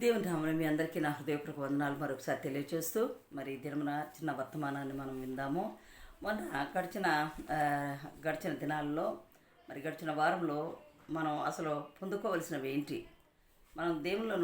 దేవుని నామమున మీ అందరికీ నా హృదయపూర్వక వందనాలు మరొకసారి తెలియచేస్తూ మరి దినమున చిన్న వర్తమానాన్ని మనం విందాము. మొన్న గడిచిన గడిచిన దినాల్లో మరి గడిచిన వారంలో మనం అసలు పొందుకోవలసినవి ఏంటి? మనం దేవుల్లో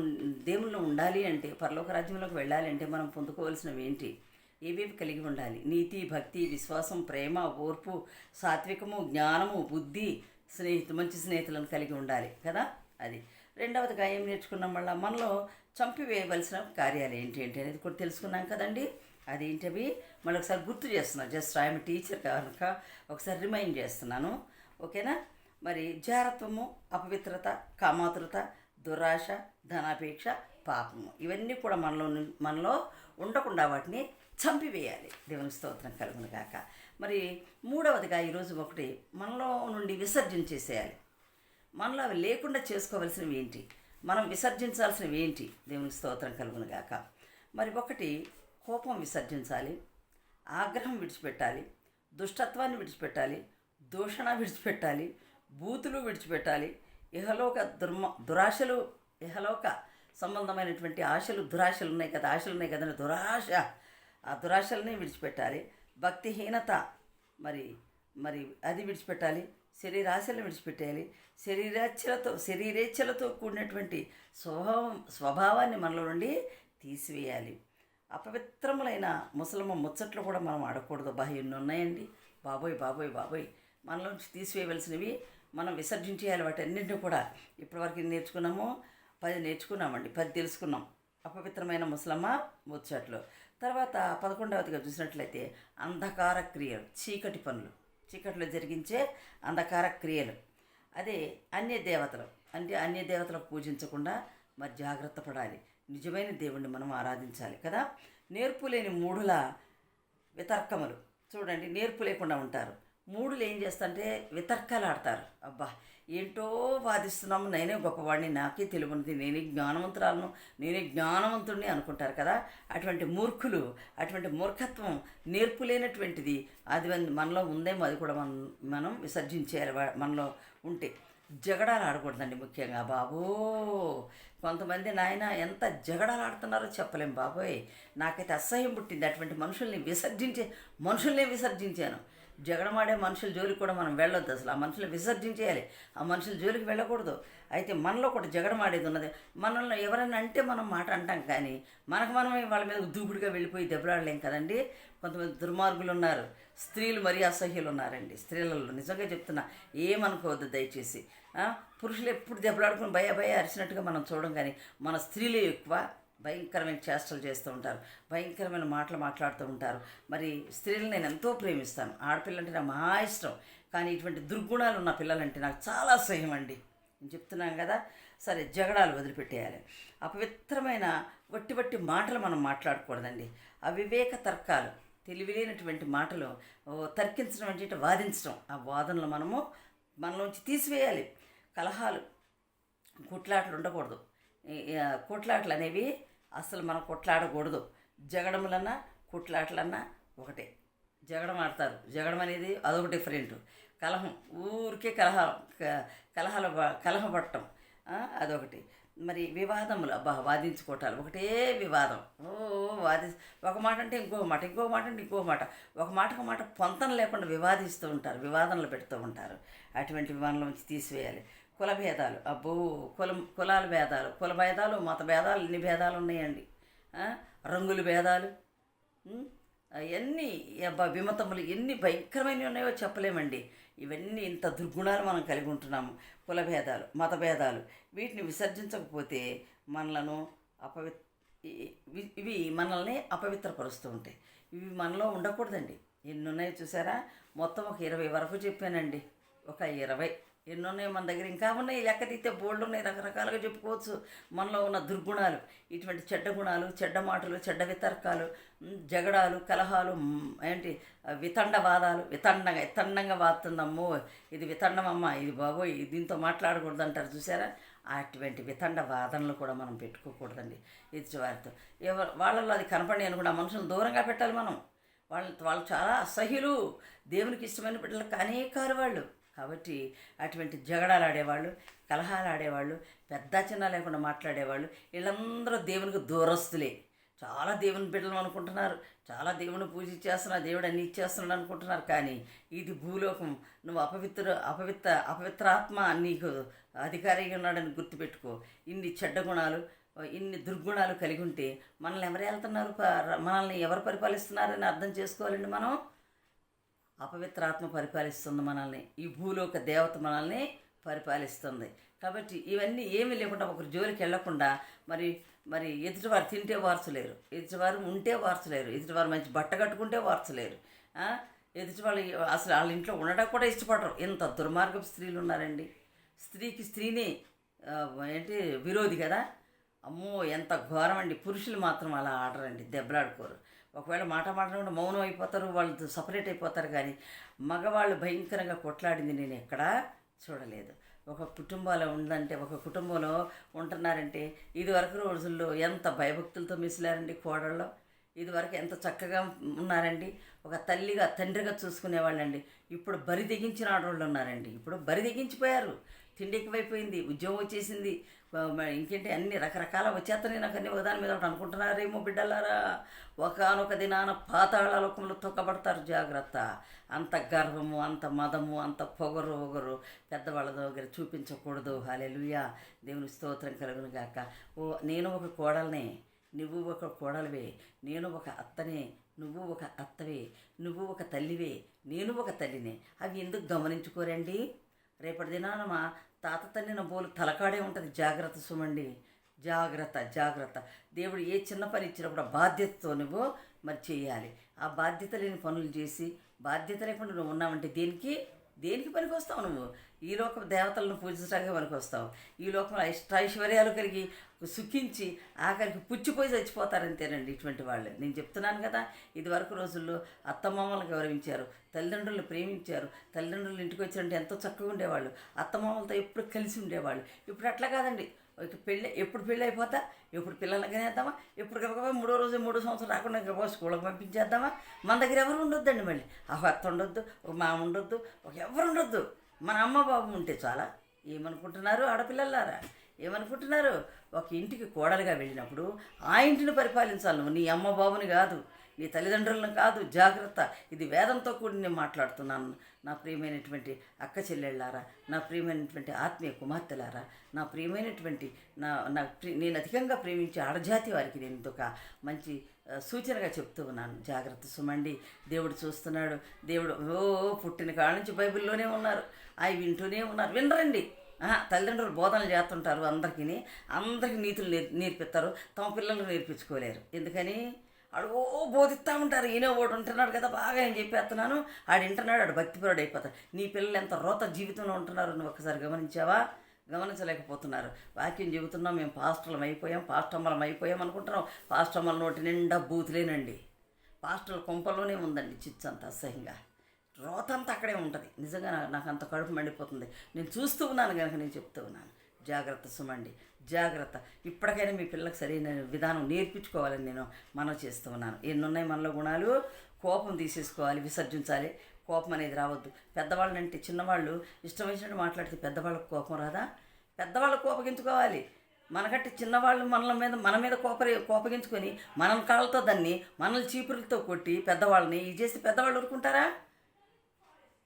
దేవుల్లో ఉండాలి అంటే పరలోక రాజ్యంలోకి వెళ్ళాలి అంటే మనం పొందుకోవలసినవి ఏంటి? ఏవేవి కలిగి ఉండాలి? నీతి భక్తి విశ్వాసం ప్రేమ ఓర్పు సాత్వికము జ్ఞానము బుద్ధి స్నేహితు మంచి స్నేహితులను కలిగి ఉండాలి కదా? అది. రెండవదిగా ఏం నేర్చుకున్నాం మళ్ళీ. మనలో చంపివేయవలసిన కార్యాలు ఏంటి ఏంటి అనేది కూడా తెలుసుకున్నాం కదండి. అదేంటవి మళ్ళీ ఒకసారి గుర్తు చేస్తున్నాను. జస్ట్ ఆమె టీచర్ కనుక ఒకసారి రిమైండ్ చేస్తున్నాను. ఓకేనా? మరి జారత్వము అపవిత్రత కామాతురత దురాశ ధనాపేక్ష పాపము. ఇవన్నీ కూడా మనలో మనలో ఉండకుండా వాటిని చంపివేయాలి. దేవుని స్తోత్రం కలుగును కాక మరి మూడవదిగా ఈరోజు ఒకటి మనలో నుండి విసర్జన చేసేయాలి. మనలో అవి లేకుండా చేసుకోవలసినవి ఏంటి? మనం విసర్జించాల్సినవి ఏంటి? దేవుని స్తోత్రం కలుగును గాక. మరి ఒకటి కోపం విసర్జించాలి ఆగ్రహం విడిచిపెట్టాలి దుష్టత్వాన్ని విడిచిపెట్టాలి దూషణ విడిచిపెట్టాలి బూతులు విడిచిపెట్టాలి ఇహలోక దుర్మ దురాశలు ఇహలోక సంబంధమైనటువంటి ఆశలు దురాశలు ఉన్నాయి కదా ఆశలు ఉన్నాయి కదా దురాశ ఆ దురాశల్ని విడిచిపెట్టాలి. భక్తిహీనత మరి మరి అది విడిచిపెట్టాలి. శరీరాశలు విడిచిపెట్టేయాలి. శరీరాచ్ఛలతో శరీరేచ్ఛలతో కూడినటువంటి స్వభావం స్వభావాన్ని మనలో నుండి తీసివేయాలి. అపవిత్రములైన ముసలమ్మ ముచ్చట్లు కూడా మనం ఆడకూడదు. బా ఎన్ని ఉన్నాయండి? బాబోయ్ బాబోయ్ బాబోయ్. మనలోంచి తీసివేయవలసినవి మనం విసర్జించేయాలి. వాటన్నింటినీ కూడా ఇప్పటివరకు ఎన్ని నేర్చుకున్నాము? పది నేర్చుకున్నామండి. పది తెలుసుకున్నాం. అపవిత్రమైన ముసలమ్మ ముచ్చట్లు. తర్వాత పదకొండవదిగా చూసినట్లయితే అంధకార క్రియలు చీకటి పనులు. చీకట్లో జరిగించే అంధకార క్రియలు. అదే అన్య దేవతలు అంటే అన్య దేవతలకు పూజించకుండా మరి జాగ్రత్త పడాలి. నిజమైన దేవుణ్ణి మనం ఆరాధించాలి కదా. నేర్పు లేని మూఢుల వితర్కములు. చూడండి నేర్పు లేకుండా ఉంటారు. మూడులు ఏం చేస్తారంటే వితర్కాలు ఆడతారు అబ్బా ఏంటో వాదిస్తున్నాము నేనే గొప్పవాడిని నాకే తెలియనిది నేనే జ్ఞానవంతురాలను నేనే జ్ఞానవంతుడిని అనుకుంటారు కదా. అటువంటి మూర్ఖులు అటువంటి మూర్ఖత్వం నేర్పు లేనటువంటిది అది మనలో ఉందేమో అది కూడా మనం మనం విసర్జించేయాలి మనలో ఉంటే. జగడాలు ఆడకూడదండి ముఖ్యంగా బాబో. కొంతమంది నాయన ఎంత జగడాలు ఆడుతున్నారో చెప్పలేం బాబోయ్. నాకైతే అసహ్యం పుట్టింది అటువంటి మనుషుల్ని విసర్జించే మనుషుల్నే విసర్జించాను. జగడమాడే మనుషుల జోలికి కూడా మనం వెళ్ళొద్దు అసలు. ఆ మనుషులు విసర్జించేయాలి. ఆ మనుషుల జోలికి వెళ్ళకూడదు. అయితే మనలో కూడా జగడమాడేది ఉన్నది. మనల్ని ఎవరైనా అంటే మనం మాట అంటాం కానీ మనకు మనమే వాళ్ళ మీద దూకుడుగా వెళ్ళిపోయి దెబ్బలాడలేం కదండి? కొంతమంది దుర్మార్గులు ఉన్నారు. స్త్రీలు మరీ అసహ్యులు ఉన్నారండి. స్త్రీలలో నిజంగా చెప్తున్నా ఏమనుకోవద్దు దయచేసి. పురుషులు ఎప్పుడు దెబ్బలాడుకుని భయ భయ అరిచినట్టుగా మనం చూడడం కానీ మన స్త్రీలే ఎక్కువ. భయంకరమైన చేష్టలు చేస్తూ ఉంటారు. భయంకరమైన మాటలు మాట్లాడుతూ ఉంటారు. మరి స్త్రీలను నేను ఎంతో ప్రేమిస్తాను. ఆడపిల్లంటే నాకు మహా ఇష్టం. కానీ ఇటువంటి దుర్గుణాలు ఉన్న పిల్లలంటే నాకు చాలా అసహ్యం అండి. నేను చెప్తున్నాను కదా సరే జగడాలు వదిలిపెట్టేయాలి. అపవిత్రమైన వట్టి వట్టి మాటలు మనం మాట్లాడకూడదండి. అవివేక తర్కాలు తెలివిలేనటువంటి మాటలు తర్కించడం అంటే వాదించడం. ఆ వాదనలు మనము మనలోంచి తీసివేయాలి. కలహాలు కొట్లాటలు ఉండకూడదు. ఈ- కొట్లాటలు అనేవి అసలు మనం కొట్లాడకూడదు. జగడములన్నా కొట్లాటలన్నా ఒకటే. జగడం ఆడతారు. జగడం అనేది అదొక డిఫరెంట్ కలహం. ఊరికే కలహ క- కలహాల కలహపడటం అదొకటి. మరి వివాదములు అబ్బా వాదించుకోవటాలు ఒకటే వివాదం. ఓ వాది ఒక మాట అంటే ఇంకో మాట ఇంకో మాట అంటే ఇంకో మాట. ఒక మాటకు మాట పొంతన లేకుండా వివాదిస్తూ ఉంటారు వివాదనలు పెడుతూ ఉంటారు. అటువంటి మనలోంచి తీసివేయాలి. కుల భేదాలు అబ్బో కులం కులాల భేదాలు కుల భేదాలు మత భేదాలు ఎన్ని భేదాలు ఉన్నాయండి. రంగుల భేదాలు ఎన్ని అవన్నీ అబ్బా విమతములు ఎన్ని భయంకరమైనవి ఉన్నాయో చెప్పలేమండి. ఇవన్నీ ఇంత దుర్గుణాలు మనం కలిగి ఉంటున్నాము. కుల భేదాలు మత భేదాలు వీటిని విసర్జించకపోతే మనలను అపవి ఇవి మనల్ని అపవిత్రపరుస్తూ ఉంటాయి. ఇవి మనలో ఉండకూడదండి. ఎన్ని ఉన్నాయో చూసారా? మొత్తం ఒక ఇరవై వరకు చెప్పానండి. ఒక ఇరవై. ఎన్నో ఉన్నాయి మన దగ్గర. ఇంకా ఉన్నాయి లెక్క తీస్తే బోల్డ్ ఉన్నాయి రకరకాలుగా చెప్పుకోవచ్చు. మనలో ఉన్న దుర్గుణాలు ఇటువంటి చెడ్డ గుణాలు చెడ్డ మాటలు చెడ్డ వితర్కాలు జగడాలు కలహాలు ఏంటి వితండవాదాలు. వితండంగా వితండంగా వాతుందమ్మో ఇది వితండమమ్మ ఇది బాబోయ్ ఇది దీంతో మాట్లాడకూడదు అంటారు చూసారా? అటువంటి వితండ వాదనలు కూడా మనం పెట్టుకోకూడదండి. ఇది వారితో. ఎవరు వాళ్ళలో అది కనపడి అనుకుంటే ఆ మనుషులను దూరంగా పెట్టాలి మనం. వాళ్ళు వాళ్ళు చాలా అసహ్యులు. దేవునికి ఇష్టమైన బిడ్డలు కానే కారు వాళ్ళు. కాబట్టి అటువంటి జగడాలు ఆడేవాళ్ళు కలహాలు ఆడేవాళ్ళు పెద్ద చిన్న లేకుండా మాట్లాడేవాళ్ళు వీళ్ళందరూ దేవునికి దూరస్తులే. చాలా దేవుని బిడ్డలు అనుకుంటున్నారు చాలా దేవుని పూజ చేస్తున్నారు దేవుడు అన్ని ఇచ్చేస్తున్నాడు అనుకుంటున్నారు. కానీ ఇది భూలోకం. నువ్వు అపవిత్ర అపవిత్ర అపవిత్రాత్మ నీకు అధికారిగా ఉన్నాడని గుర్తుపెట్టుకో. ఇన్ని చెడ్డ గుణాలు ఇన్ని దుర్గుణాలు కలిగి ఉంటే మనల్ని ఎవరు వెళ్తున్నారు మనల్ని ఎవరు పరిపాలిస్తున్నారని అర్థం చేసుకోవాలండి మనం? అపవిత్రాత్మ పరిపాలిస్తుంది మనల్ని. ఈ భూలోక దేవత మనల్ని పరిపాలిస్తుంది. కాబట్టి ఇవన్నీ ఏమీ లేకుండా ఒకరు జోలికి వెళ్ళకుండా మరి మరి ఎదుటివారు తింటే వార్చలేరు ఎదుటివారు ఉంటే వార్చలేరు ఎదుటివారు మంచి బట్ట కట్టుకుంటే వార్చలేరు ఎదుటి వాళ్ళు అసలు వాళ్ళ ఇంట్లో ఉండడం కూడా ఇష్టపడరు. ఇంత దుర్మార్గపు స్త్రీలు ఉన్నారండి. స్త్రీకి స్త్రీని ఏంటి విరోధి కదా. అమ్మో ఎంత ఘోరం అండి పురుషులు మాత్రం అలా ఆడరండి. దెబ్బలాడుకోరు. ఒకవేళ మాట మాట్లాడకుండా మౌనం అయిపోతారు వాళ్ళు సపరేట్ అయిపోతారు కానీ మగవాళ్ళు భయంకరంగా కొట్లాడింది నేను ఎక్కడా చూడలేదు. ఒక కుటుంబంలో ఉందంటే ఒక కుటుంబంలో ఉంటున్నారంటే ఇదివరకు రోజుల్లో ఎంత భయభక్తులతో మిసిలారండి కోడళ్ళు. ఇదివరకు ఎంత చక్కగా ఉన్నారండి. ఒక తల్లిగా తండ్రిగా చూసుకునేవాళ్ళండి. ఇప్పుడు బరి తెగించిన ఆడవాళ్ళు ఉన్నారండి. ఇప్పుడు బరి తెగించిపోయారు. తిండి ఎక్కువైపోయింది ఉద్యోగం వచ్చేసింది. ఇంకేంటి అన్ని రకరకాల వచ్చేస్తాయి నాకు అన్ని. ఒకదాని మీద ఒకటి అనుకుంటున్నారేమో బిడ్డలారా. ఒకనొక దినాన పాతాళలోకంలో తొక్కబడతారు. జాగ్రత్త. అంత గర్వము అంత మదము అంత పొగరు ఒగరు. పెద్దవాళ్ళ దగ్గర చూపించకూడదు. హాలెలుయా దేవుని స్తోత్రం కలుగును గాక. ఓ నేను ఒక కోడల్నే. నువ్వు ఒక కోడలివే. నేను ఒక అత్తనే. నువ్వు ఒక అత్తవే. నువ్వు ఒక తల్లివే. నేను ఒక తల్లినే. అవి ఎందుకు గమనించుకోరండి? రేపటి దినాన తాత తల్లిన బోలు తలకాడే ఉంటుంది. జాగ్రత్త సుమండి. జాగ్రత్త జాగ్రత్త. దేవుడు ఏ చిన్న పని ఇచ్చినప్పుడు ఆ బాధ్యతతో నువ్వు మరి చేయాలి. ఆ బాధ్యత లేని పనులు చేసి బాధ్యత లేకుండా నువ్వు ఉన్నావంటే దేనికి? దేనికి పనికి వస్తావు నువ్వు? ఈ లోక దేవతలను పూజించడానికి పనికి వస్తావు ఈ లోకంలో ఇష్టైశ్వర్యాలు కలిగి సుఖించి ఆఖరికి పుచ్చిపోయి చచ్చిపోతారంతేనండి ఇటువంటి వాళ్ళు. నేను చెప్తున్నాను కదా ఇదివరకు రోజుల్లో అత్తమామలను గౌరవించారు తల్లిదండ్రులను ప్రేమించారు తల్లిదండ్రులు ఇంటికి వచ్చినట్టు ఎంతో చక్కగా ఉండేవాళ్ళు అత్తమామలతో ఎప్పుడు కలిసి ఉండేవాళ్ళు. ఇప్పుడు అట్లా కాదండి. పెళ్ళి ఎప్పుడు పెళ్ళి అయిపోతా ఎప్పుడు పిల్లలకి కనేద్దామా ఎప్పుడు గబగబా మూడో రోజు మూడో సంవత్సరం రాకుండా గబగబా స్కూల్కి పంపించేద్దామా? మన దగ్గర ఎవరు ఉండొద్దండి మళ్ళీ? ఆ భర్త ఉండొద్దు ఒక మామ ఉండొద్దు ఒక ఎవరు ఉండొద్దు. మన అమ్మ బాబు ఉంటే చాలా. ఏమనుకుంటున్నారు ఆడపిల్లలారా? ఏమనుకుంటున్నారు? ఒక ఇంటికి కోడలుగా వెళ్ళినప్పుడు ఆ ఇంటిని పరిపాలించాలి నువ్వు నీ అమ్మ బాబుని కాదు. నీ తల్లిదండ్రులను కాదు జాగ్రత్త. ఇది వేదంతో కూడి నేను మాట్లాడుతున్నాను. నా ప్రియమైనటువంటి అక్క చెల్లెళ్ళారా నా ప్రియమైనటువంటి ఆత్మీయ కుమార్తెలారా నా ప్రియమైనటువంటి నా నా ప్రి- నేను అధికంగా ప్రేమించే ఆడజాతి వారికి నేను ఒక మంచి సూచనగా చెప్తూ ఉన్నాను. జాగ్రత్త సుమండి. దేవుడు చూస్తున్నాడు. దేవుడు ఓ పుట్టిన కాడ నుంచి బైబిల్లోనే ఉన్నారు. అవి వింటూనే ఉన్నారు. వినరండి. తల్లిదండ్రులు బోధనలు చేస్తుంటారు అందరికీ అందరికీ నీతులు నేర్ నేర్పిస్తారు. తమ పిల్లలకు నేర్పించుకోలేరు. ఎందుకని? ఆడు ఓ బోధిస్తూ ఉంటారు ఈయన ఒకటి ఉంటున్నాడు కదా బాగా ఏం చెప్పేస్తున్నాను. ఆడు వింటున్నాడు ఆడు భక్తిపరుడు అయిపోతాడు. నీ పిల్లలు ఎంత రోత జీవితంలో ఉంటున్నారు నువ్వు ఒకసారి గమనించావా? గమనించలేకపోతున్నారు. వాక్యం చెబుతున్నాం మేము పాస్టర్లం అయిపోయాం పాస్టమ్మలం అయిపోయాం అనుకుంటున్నాం. పాస్టమ్మల నోటి నిండా బూతులేనండి. పాస్టర్ల కొంపలోనే ఉందండి చిచ్చు అంత అసహ్యంగా. రోతంతా అక్కడే ఉంటుంది. నిజంగా నాకు అంత కడుపు మండిపోతుంది. నేను చూస్తూ ఉన్నాను కనుక నేను చెప్తూ ఉన్నాను. జాగ్రత్త సుమండి జాగ్రత్త. ఇప్పటికైనా మీ పిల్లలకు సరైన విధానం నేర్పించుకోవాలని నేను మనం చేస్తూ ఉన్నాను. ఎన్ని ఉన్నాయి మనలో గుణాలు? కోపం తీసేసుకోవాలి విసర్జించాలి. కోపం అనేది రావద్దు. పెద్దవాళ్ళంటే చిన్నవాళ్ళు ఇష్టం వచ్చినట్టు మాట్లాడితే పెద్దవాళ్ళకు కోపం రాదా? పెద్దవాళ్ళకు కోపగించుకోవాలి. మనకంటే చిన్నవాళ్ళు మనల మీద మన మీద కోపరి కోపగించుకొని మనం కాళ్ళతో దాన్ని మనల్ని చీపురులతో కొట్టి పెద్దవాళ్ళని ఇది చేసి పెద్దవాళ్ళు ఊరుకుంటారా?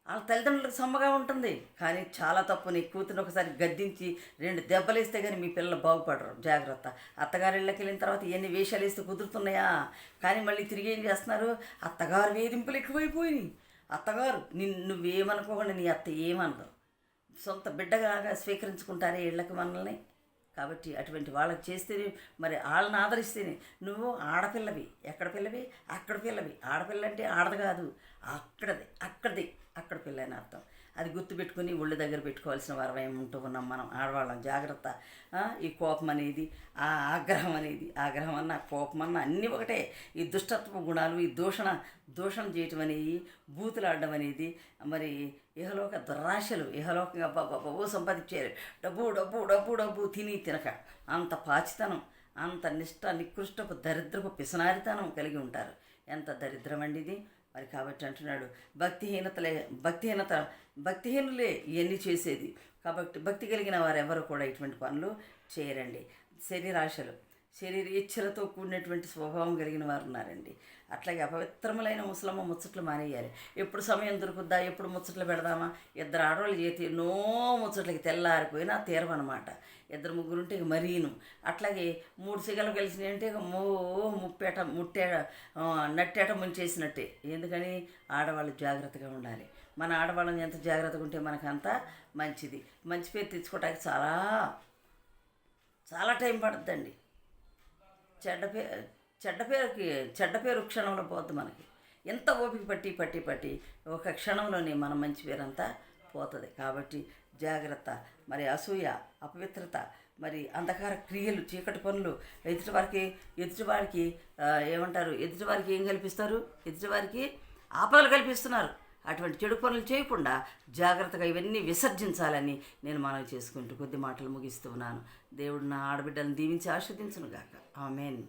వాళ్ళ తల్లిదండ్రులకు సమ్మగా ఉంటుంది. కానీ చాలా తప్పు నీ కూతురు ఒకసారి గద్దించి రెండు దెబ్బలు ఇస్తే కానీ మీ పిల్లలు బాగుపడరు. జాగ్రత్త. అత్తగారి ఇళ్ళకి వెళ్ళిన తర్వాత ఎన్ని వేషాలు వేస్తే కుదురుతున్నాయా? కానీ మళ్ళీ తిరిగి ఏం చేస్తున్నారు? అత్తగారు వేధింపులు ఎక్కువైపోయినాయి. అత్తగారు నిన్ను నువ్వేమనుకోకుండా నీ అత్త ఏమనదు. సొంత బిడ్డగా స్వీకరించుకుంటారే ఇళ్ళకి మనల్ని? కాబట్టి అటువంటి వాళ్ళకి చేస్తేనే మరి వాళ్ళని ఆదరిస్తేనే. నువ్వు ఆడపిల్లవి. ఎక్కడ పిల్లవి? అక్కడ పిల్లవి. ఆడపిల్ల అంటే ఆడది కాదు. అక్కడది. అక్కడది. అక్కడ పిల్ల అని అర్థం. అది గుర్తుపెట్టుకుని ఒళ్ళు దగ్గర పెట్టుకోవాల్సిన వారం ఉంటూ ఉన్నాం మనం ఆడవాళ్ళం. జాగ్రత్త. ఈ కోపం అనేది ఆ ఆగ్రహం అనేది ఆగ్రహం అన్న కోపం అన్న అన్నీ ఒకటే. ఈ దుష్టత్వ గుణాలు ఈ దూషణ దూషణ చేయటం అనేది బూతులాడడం అనేది మరి ఇహలోక దురాశలు ఇహలోకంగా బాబు సంపాదించారు. డబ్బు డబ్బు డబ్బు డబ్బు తిని తినక అంత పాచితనం అంత నిష్ట నికృష్టపు దరిద్రపు పిసనారితనం కలిగి ఉంటారు. ఎంత దరిద్రం అండి ఇది? మరి కాబట్టి అంటున్నాడు భక్తిహీనతలే భక్తిహీనత భక్తిహీనులే ఇవన్నీ చేసేది? కాబట్టి భక్తి కలిగిన వారు ఎవరు కూడా ఇటువంటి పనులు చేయరండి. శరీరాశలు శరీర ఇచ్చలతో కూడినటువంటి స్వభావం కలిగిన వారు ఉన్నారండి. అట్లాగే అపవిత్రములైన ముసలమ్మ ముచ్చట్లు మానేయాలి. ఎప్పుడు సమయం దొరుకుద్దా? ఎప్పుడు ముచ్చట్లు పెడదామా? ఇద్దరు ఆడవాళ్ళు చేతి ఎన్నో ముచ్చట్లకి తెల్లారిపోయినా తీరవన్నమాట. ఇద్దరు ముగ్గురు ఉంటే ఇక మరీను. అట్లాగే మూడు సిగలు కలిసినాయి అంటే ఇక మో ముప్పేట ముట్టేట నట్టేట ముంచేసినట్టే. ఎందుకని? ఆడవాళ్ళు జాగ్రత్తగా ఉండాలి. మన ఆడవాళ్ళని ఎంత జాగ్రత్తగా ఉంటే మనకంత మంచిది. మంచి పేరు తెచ్చుకోవడానికి చాలా చాలా టైం పడుతుందండి చెడ్డ పేరు చెడ్డ పేరుకి చెడ్డ పేరు క్షణంలో పోద్ది మనకి. ఎంత ఓపిక పట్టి పట్టి పట్టి ఒక క్షణంలోనే మన మంచి పేరంతా పోతుంది. కాబట్టి జాగ్రత్త. మరి అసూయ అపవిత్రత మరి అంధకార క్రియలు చీకటి పనులు ఎదుటివారికి ఎదుటివారికి ఏమంటారు? ఎదుటివారికి ఏం కల్పిస్తారు? ఎదుటివారికి ఆపదలు కల్పిస్తున్నారు. అటువంటి చెడు పనులు చేయకుండా జాగ్రత్తగా ఇవన్నీ విసర్జించాలని నేను మనవి చేసుకుంటూ కొద్ది మాటలు ముగిస్తూ ఉన్నాను. దేవుడు నా ఆడబిడ్డలను దీవించి ఆస్వాదించును గాక ఆమెన్.